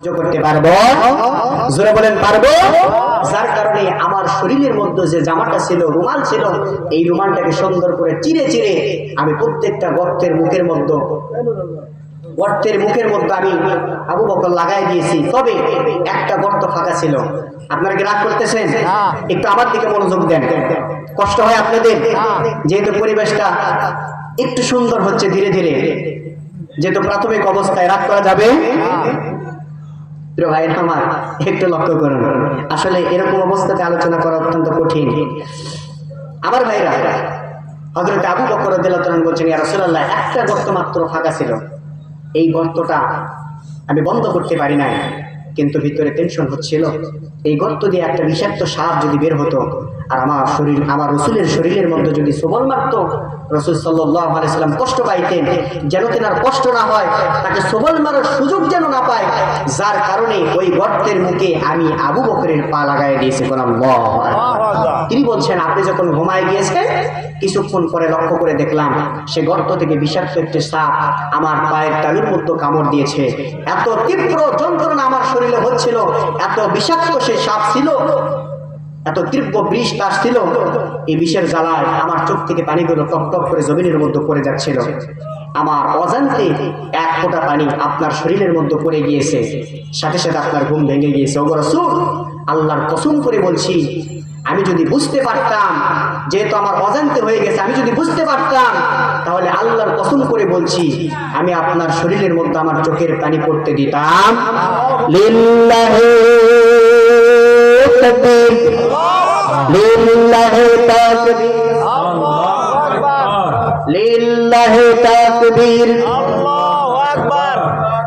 সহ্য করতে পারব? জোরে বলেন পারব? যার কারণে আমার শরীরের মধ্যে যে জামাটা ছিল রুমাল ছিল এই রুমালটাকে সুন্দর করে চিরে চিরে আমি প্রত্যেকটা গর্তের মুখের মধ্যে গর্তের মুখের মধ্যে আমি আবু বকর লাগাই দিয়েছি। তবে একটা গর্ত ফাঁকা ছিল। আপনারা কি রাগ করতেছেন? একটু আমার দিকে মনোযোগ দেন। কষ্ট হয় আপনাদের? যেহেতু পরিবেশটা একটু সুন্দর হচ্ছে ধীরে ধীরে। যেহেতু প্রাথমিক অবস্থায় রাগ করা যাবে? প্রিয় ভাইয়ের আমার, একটু লক্ষ্য করুন। আসলে এরকম অবস্থাতে আলোচনা করা অত্যন্ত কঠিন। আমার ভাইরা হজরত আবু বকর তাআলা বলছেন রসুল্লাহ একটা গর্ত মাত্র ফাঁকা ছিল। এই গর্তটা আমি বন্ধ করতে পারি নাই। কিন্তু ভিতরে টেনশন হচ্ছিল। এই গর্ত দিয়ে একটা বিষাক্ত সাপ যদি বের হতো আর আমার শরীর আমার রসুলের শরীরের মধ্যে যদি সবল মারত রসুল সাল্লাহ আলাইসাল্লাম কষ্ট পাইতেন। যেন তেনার কষ্ট না হয় তাকে সবল মারার সুযোগ যেন না পায় যার কারণে ওই গর্তের মুখে আমি আবু বকরের পা লাগাই দিয়েছি বললাম তিনি বলছেন আপনি যখন ঘুমায় গিয়েছেন কিছুক্ষণ পরে লক্ষ্য করে দেখলাম সে গর্ত থেকে বিষাক্ত একটি সাপ আমার পায়ের তালুর মধ্যে কামড় দিয়েছে। এত তীব্র যন্ত্রণা আমার শরীরে হচ্ছিল। এত বিষাক্ত সে সাপ ছিল, এত তীব্র বৃষ আসছিল এই বিষের জ্বালায় আমার চোখ থেকে পানিগুলো টপ টপ করে জমিনের মধ্যে পড়ে যাচ্ছিল। আমার অজান্তে এক ফোঁটা পানি আপনার শরীরের মধ্যে পড়ে গিয়েছে। সাথে সাথে আপনার ঘুম ভেঙে গিয়েছে। ওগরসুর আল্লাহর কসম করে বলছি, আমি যদি বুঝতে পারতাম, যেহেতু আমার অজান্তে হয়ে গেছে, আমি যদি বুঝতে পারতাম করে বলছি, আমি আপনার শরীরের মধ্যে আমার চোখের পানি পড়তে দিতাম।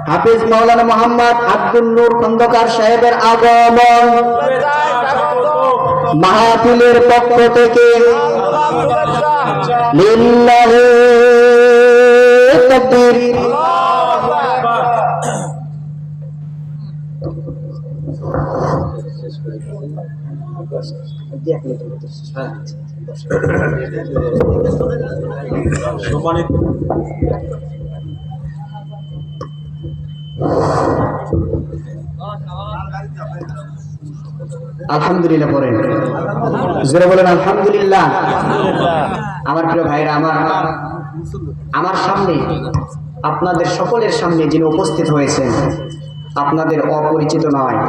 হাফিজ মাওলানা মোহাম্মদ আব্দুল নূর খন্দকার সাহেবের আগমন। মাহফিলের পক্ষ থেকে। লিল্লাহি তাকবীর আলহামদুলিল্লাহ পড়েন। জোরে বলেন আলহামদুলিল্লাহ। আমার প্রিয় ভাইরা আমার আমার সামনে, আপনাদের সকলের সামনে যিনি উপস্থিত হয়েছেন, আপনাদের অপরিচিত নয়।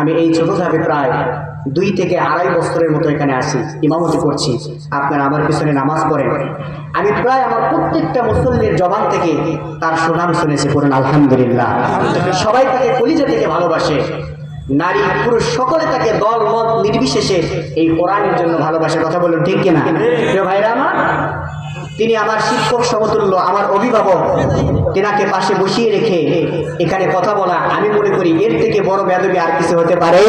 আমি এই ছোট ধাপে প্রায় দুই থেকে আড়াই বছরের মতো এখানে আসি ইমামতি করছি। আপনারা আমার পিছনে নামাজ পড়েন। আমি প্রায় আমার প্রত্যেকটা মুসল্লির জবান থেকে তার সুনাম শুনেছি, পড়েন, আলহামদুলিল্লাহ। সবাই তাকে কলিজা থেকে ভালোবাসে। নারী, পুরুষ, সকলে তাকে দল, মত, নির্বিশেষে এই কোরআনের জন্য ভালোবাসে। কথা বলুন ঠিক কিনা? ভাইরা আমার? তিনি আমার শিক্ষক সমতুল্য, আমার অভিভাবক। তেনাকে পাশে বসিয়ে রেখে এখানে কথা বলা আমি মনে করি এর থেকে বড় বেদবি আর কিছু হতে পারে।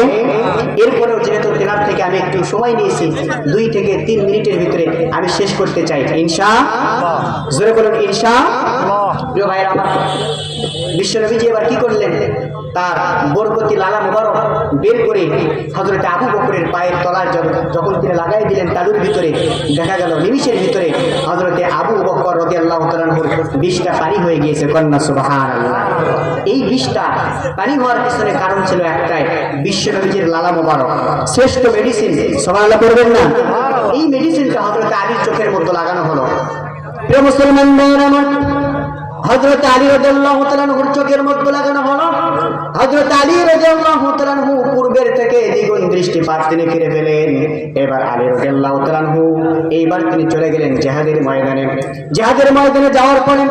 এরপরেও যেহেতু তেনার থেকে আমি একটু সময় নিয়েছি, দুই থেকে তিন মিনিটের ভিতরে আমি শেষ করতে চাই। ইনশা জোরে বলুন, ইনশা প্রিয় ভাইরা আমার বিশ্বনবীজি এবার কি করলেন? তার বরকতি লালা মুবারক বের করে হজরত আবু বকরের পায়ের তলায় যখন- তিনি লাগাই দিলেন তালুর ভিতরে, দেখা গেল নিমিষের ভিতরে হজরতে আবু বকর রদি আল্লাহ বিষটা পানি হয়ে গিয়েছে, কন্যা সুবাহান এই বিষটা পানি হওয়ার পিছনে কারণ ছিল একটাই বিশ্বনবীজির লালা মুবারক। শ্রেষ্ঠ মেডিসিন সবাই করবেন না? এই মেডিসিনটা হজরত আলীর চোখের মধ্যে লাগানো হলো। প্রিয় মুসলমান আমার হজরত আলী চোখের লাগানো হলো হজরত আলী পূর্বের থেকে দ্বিগুণ দৃষ্টিপাত তিনি ফিরে পেলেন। এবার আলী এইবার তিনি চলে গেলেন জেহাদের ময়দানে। জেহাদের ময়দানে যাওয়ার পরে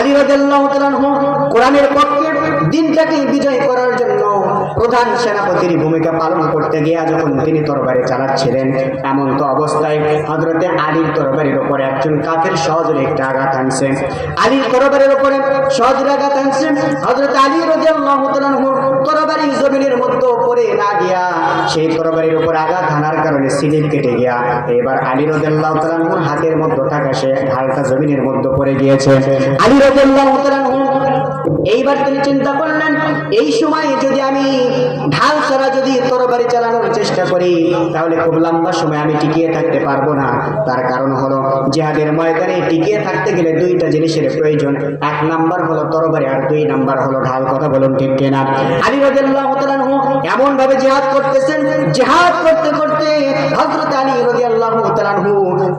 আলী রাদিয়াল্লাহু তাআলাহু কোরআনের পক্ষে দিনটাকে বিজয় করার জন্য প্রধান সেনাপতির ভূমিকা পালন করতে গিয়ে যখন তিনি তরবারি চালাচ্ছিলেন, এমন তো অবস্থায় হজরতে আলীর তরবারির উপরে একজন কাফের সহজরে একটা আঘাত আনছেন আলীর তরবারির উপরে সহজরে আঘাত আনছেন হজরত আলী তরবারি জমিনের মধ্যে পড়ে না গিয়া সেই তরবারির উপর আঘাত আনার কারণে সিলিপ কেটে গিয়া এবার আলী রাদিয়াল্লাহু তাআলা হাতের মধ্যে থাকা সে ঢালটা জমিনের মধ্যে পড়ে গিয়েছে। আলী রাদিয়াল্লাহু তাআলা এইবার তিনি চিন্তা করলেন, এই সময় যদি আমি ঢাল ছাড়া যদি তরবারি চালানোর চেষ্টা করি, তাহলে খুব লম্বা সময় আমি টিকিয়ে থাকতে পারব না। তার কারণ হলো, জিহাদের ময়দানে টিকিয়ে থাকতে গেলে দুইটা জিনিসের প্রয়োজন। এক নাম্বার হলো তরবারি আর দুই নাম্বার হলো ঢাল, কথা বলুন ঠিক কিনা? আলী তাআলা এমন ভাবে জেহাদ করতেছেন, জিহাদ করতে করতে হযরত আলী রাদিয়াল্লাহু তাআলা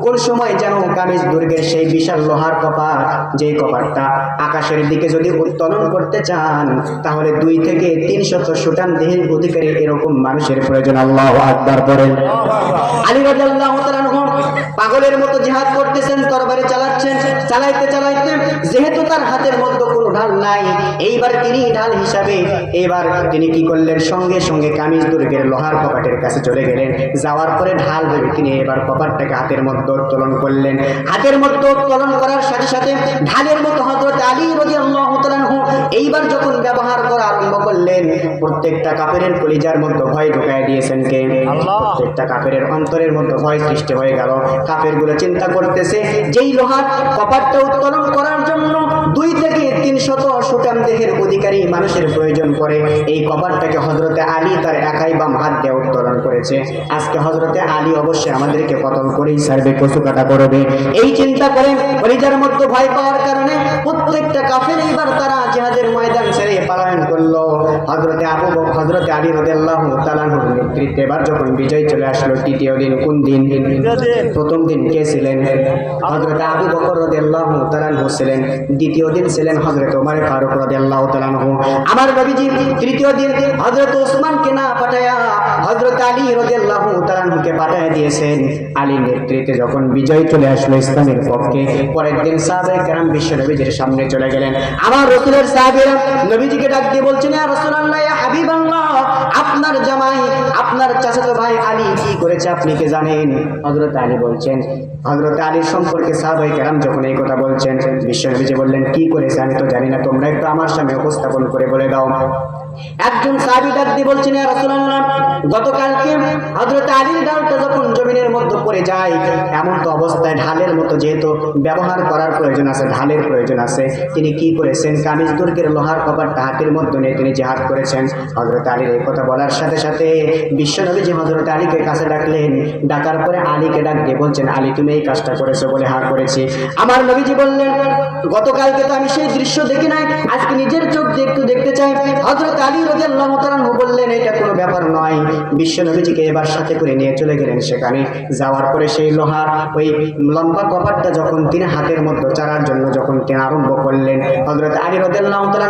কোন সময় যেন কামিজ দুর্গের সেই বিশাল লোহার কপার, যেই কপারটা আকাশের দিকে যদি উত্তোলন করতে চান, তাহলে দুই থেকে তিন শত সুটান দেহের অধিকারী এরকম মানুষের প্রয়োজন। আল্লাহ আকবার করেন আলী রাদিয়াল্লাহু পাগলের মতো জেহাদ করতেছেন, তরবারি চালাচ্ছেন, চালাইতে চালাইতে, যেহেতু তার হাতের মধ্যে কোনো ঢাল নাই। এইবার তিনি ঢাল হিসাবে এবার তিনি কি করলেন? সঙ্গে সঙ্গে কামিজ দুর্গের লোহার কপাটের কাছে চলে গেলেন। যাওয়ার পরে ঢাল ভেবে তিনি এবার কপাটটাকে হাতের মধ্যে উত্তোলন করলেন। হাতের মধ্যে উত্তোলন করার সাথে সাথে ঢালের মতো হজরত আলী রাদিয়াল্লাহু তাআলা এইবার যখন ব্যবহার করা আরম্ভ করলেন প্রত্যেকটা কাপের কলিজার মধ্যে ভয় ঢুকায় দিয়েছেন কে? প্রত্যেকটা কাপের অন্তরের মধ্যে ভয় সৃষ্টি হয়ে গেল। কাপেরগুলো চিন্তা করতেছে যেই লোহার কপাটটা উত্তোলন করার জন্য তিন শত সুটাম দেহের অধিকারী মানুষের প্রয়োজন পড়ে। এই কপারটাকে হজরতে আলী তার একাই বাম হাত দিয়ে উত্তোলন করেছে। আজকে হজরতে আলী অবশ্যই আমাদেরকে পতন করেই সার্বে কচু কাটা করবে এই চিন্তা করে কলিজার মধ্যে ভয় পাওয়ার কারণে প্রত্যেকটা কাফের এইবার তারা জেহাদের ময়দান ছেড়ে পালায়ন করল। হজরতে আবু হজরতে আলী রদেল্লাহ তালাহুর নেতৃত্বে এবার যখন বিজয় চলে আসলো, তৃতীয় দিন কোন দিন? প্রথম দিন কে ছিলেন? হজরত আবু বকর রদেল্লাহ তালানহু ছিলেন। দ্বিতীয় দিন ছিলেন হজরত ওমর ফারুক রাদিয়াল্লাহু তাআলা আনহু। আমার নবীজি তৃতীয় দিন হজরত ওসমানকে না পাঠায়া হজরত আলী রদেল্লাহ তালানহুকে পাঠায়া দিয়েছেন। আলীর নেতৃত্বে যখন বিজয় চলে আসলো ইসলামের পক্ষে, পরের দিন সাহাবে কেরাম বিশ্ব নবীজির সামনে চলে গেলেন। আমার রসুলের সাহাবেরা নবীজিকে ডাক দিয়ে বলছেন আপনার জামাই, আপনার চাচাতো ভাই আলী কি করেছে আপনি কি জানেন? হযরত আলী বলছেন, হযরত আলীর সম্পর্কে সাহাবাই কেরাম যখন এই কথা বলছেন, বিশ্ব নবীজি বললেন, কি করেছে? আমি তো জানি না, তোমরা একটু আমার সামনে উপস্থাপন করে বলে দাও। একজন সাহাবী ডাক বলছেন গতকালকে হযরত আলীর ডালটা যখন জমিনের মধ্যে পড়ে যায়, এমন তো অবস্থায় ঢালের মতো যেহেতু ব্যবহার করার প্রয়োজন আছে, ঢালের প্রয়োজন আছে, তিনি কি করেছেন? কামিজ দুর্গের লোহার কপারটা হাতের মধ্যে নিয়ে তিনি জেহাদ করেছেন। হজরত আলীর এই কথা বলার সাথে সাথে বিশ্বনবী যে হজরত আলীকে কাছে ডাকলেন। ডাকার পরে আলীকে ডাক দিয়ে বলছেন, আলী, তুমি এই কাজটা করেছ বলে হা করেছি। আমার নবীজি বললেন, গতকালকে তো আমি সেই দৃশ্য দেখি নাই, আজকে নিজের চোখ দিয়ে একটু দেখতে চাই। হজরত আলী রাদিয়াল্লাহু তাআলা বললেন, এটা কোনো ব্যাপার নয়। বিশ্ব নবীজিকে এবার সাথে করে নিয়ে চলে গেলেন সেখানে। যাওয়ার পরে সেই লোহার ওই লম্বা কপারটা যখন তিনি হাতের মধ্যে চারার জন্য যখন তিনি আরম্ভ করলেন হজরত আলী রাদিয়াল্লাহু তাআলা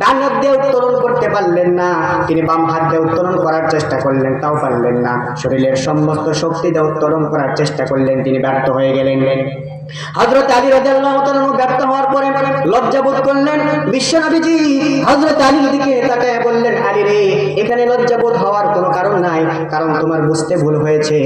ডান হাত দিয়ে উত্তোলন করতে পারলেন না। তিনি বাম হাত দিয়ে উত্তোলন করার চেষ্টা করলেন, তাও পারলেন না। শরীরের সমস্ত শক্তি দিয়ে উত্তোলন করার চেষ্টা করলেন, তিনি ব্যর্থ হয়ে গেলেন। হজরত আলী রাদিয়াল্লাহু ব্যর্থ হওয়ার পরে লজ্জা করলেন বিশ্বনবীজি হজরত আলীর দিকে তাকায় বললেন আলী রে, এখানে লজ্জা হওয়ার কোনো কারণ নাই, কারণ তোমার বুঝতে ভুল হয়েছে।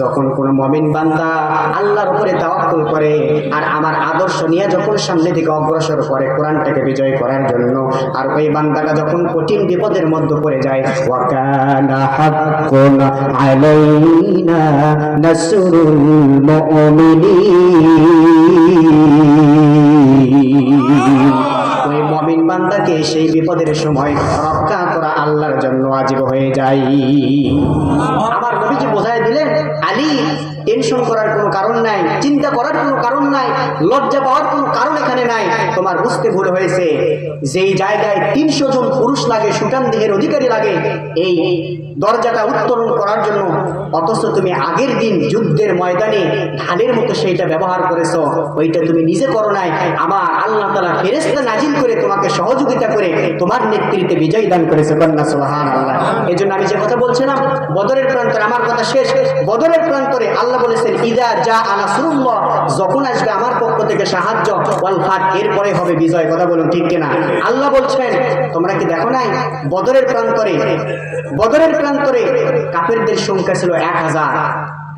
যখন কোনো মমিন বান্দা আল্লাহর উপরে তাওয়াক্কুল করে আর আমার আদর্শ নিয়ে যখন সামনে দিকে অগ্রসর করে কোরআনটাকে বিজয় করার জন্য, আর ওই বান্দাটা যখন কঠিন বিপদের মধ্যে পড়ে যায়, ওয়াকানা হাক্কুন আলাইনা নাসরুল মুমিনিন। ওই মমিন বান্দাকে সেই বিপদের সময় রক্ষা করা আল্লাহর জন্য আজীব হয়ে যায়। আমার নবীজি বোঝায় দিলেন, আলী টেনশন করার কোনো কারণ নাই, চিন্তা করার কোনো কারণ নাই, লজ্জা পাওয়ার কোনো কারণ এখানে নাই। তোমার বুঝতে ভুল হয়েছে। যেই জায়গায় তিনশো জন পুরুষ লাগে সুটান দেহের অধিকারী লাগে, এই দরজাটা উত্তোলন করার জন্য, অথচ তুমি আগের দিন যুদ্ধের ময়দানে ঢালের মতো সেইটা ব্যবহার করেছ, ওইটা তুমি নিজে করো নাই। আমার আল্লাহ তালা ফেরেস্তা নাজিল করে তোমাকে সহযোগিতা করে তোমার নেতৃত্বে বিজয় দান করেছে, কন্যা সোহান আল্লাহ এই জন্য আমি যে কথা বলছিলাম, বদরের প্রান্তরে, আমার কথা শেষ, বদরের প্রান্তরে আল্লাহ বলেছেন, ইদা যা আনাসুল্ল যখন আসবে আমার পক্ষ থেকে সাহায্য, ওয়াল এরপরে হবে বিজয়। কথা বলুন ঠিক কিনা? আল্লাহ বলছেন, তোমরা কি দেখো নাই? বদরের প্রান্তরে বদরের প্রান্তরে কাফেরদের সংখ্যা ছিল এক হাজার।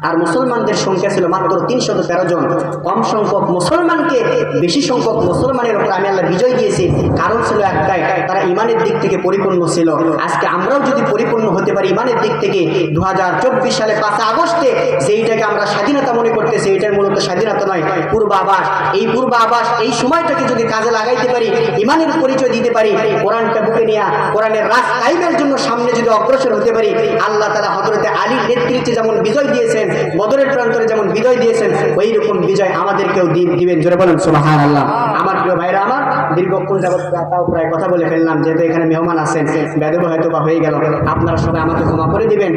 আর মুসলমানদের সংখ্যা ছিল মাত্র তিনশত তেরো জন। কম সংখ্যক মুসলমানকে, বেশি সংখ্যক মুসলমানের উপর আমি আল্লাহ বিজয় দিয়েছি। কারণ ছিল একটাই, তারা ইমানের দিক থেকে পরিপূর্ণ ছিল। আজকে আমরাও যদি পরিপূর্ণ হতে পারি ইমানের দিক থেকে দু হাজার চব্বিশ সালে পাঁচ আগস্টে সেইটাকে আমরা স্বাধীনতা মনে করতেছি, এটার মূলত স্বাধীনতা নয়, পূর্বাভাস। এই পূর্বাভাস, এই সময়টাকে যদি কাজে লাগাইতে পারি, ইমানের পরিচয় দিতে পারি, কোরআনটা বুকে নিয়ে, কোরআনের কাইমের জন্য সামনে যদি অগ্রসর হতে পারি, আল্লাহ তালা হজরতে আলীর নেতৃত্বে যেমন বিজয় দিয়েছেন বদরের প্রান্তরে যেমন বিজয় দিয়েছেন ওই রকম বিজয় আমাদেরকেও দিবেন। জোরে বলেন সুবাহান আল্লাহ আমার প্রিয় ভাইরা আমার দীর্ঘক্ষণ যাবৎ তাও প্রায় কথা বলে ফেললাম, যেহেতু এখানে মেহমান আছেন বেদব হয়তো বা হয়ে গেল। আপনারা সবাই আমাকে ক্ষমা করে দিবেন।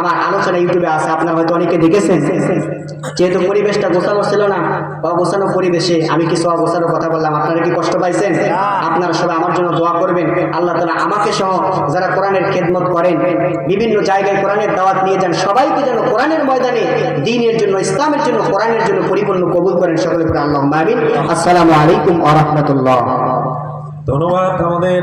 আমার আলোচনা ইউটিউবে আছে, আপনারা হয়তো অনেকে দেখেছেন। যেহেতু পরিবেশটা গোছানো ছিল না, অগোছানো পরিবেশে আমি কিছু অগোছানো কথা বললাম। আপনারা কি কষ্ট পাইছেন? আপনারা সবাই আমার জন্য দোয়া করবেন। আল্লাহ তালা আমাকে সহ যারা কোরআনের খেদমত করেন, বিভিন্ন জায়গায় কোরআনের দাওয়াত নিয়ে যান, সবাইকে যেন কোরআনের ময়দানে দিনের জন্য, ইসলামের জন্য, কোরআনের জন্য পরিপূর্ণ কবুল করেন সকলে করে আল্লাহ মামিন আসসালামু আলাইকুম আ রহমতুল্লাহ। ধন্যবাদ আমাদের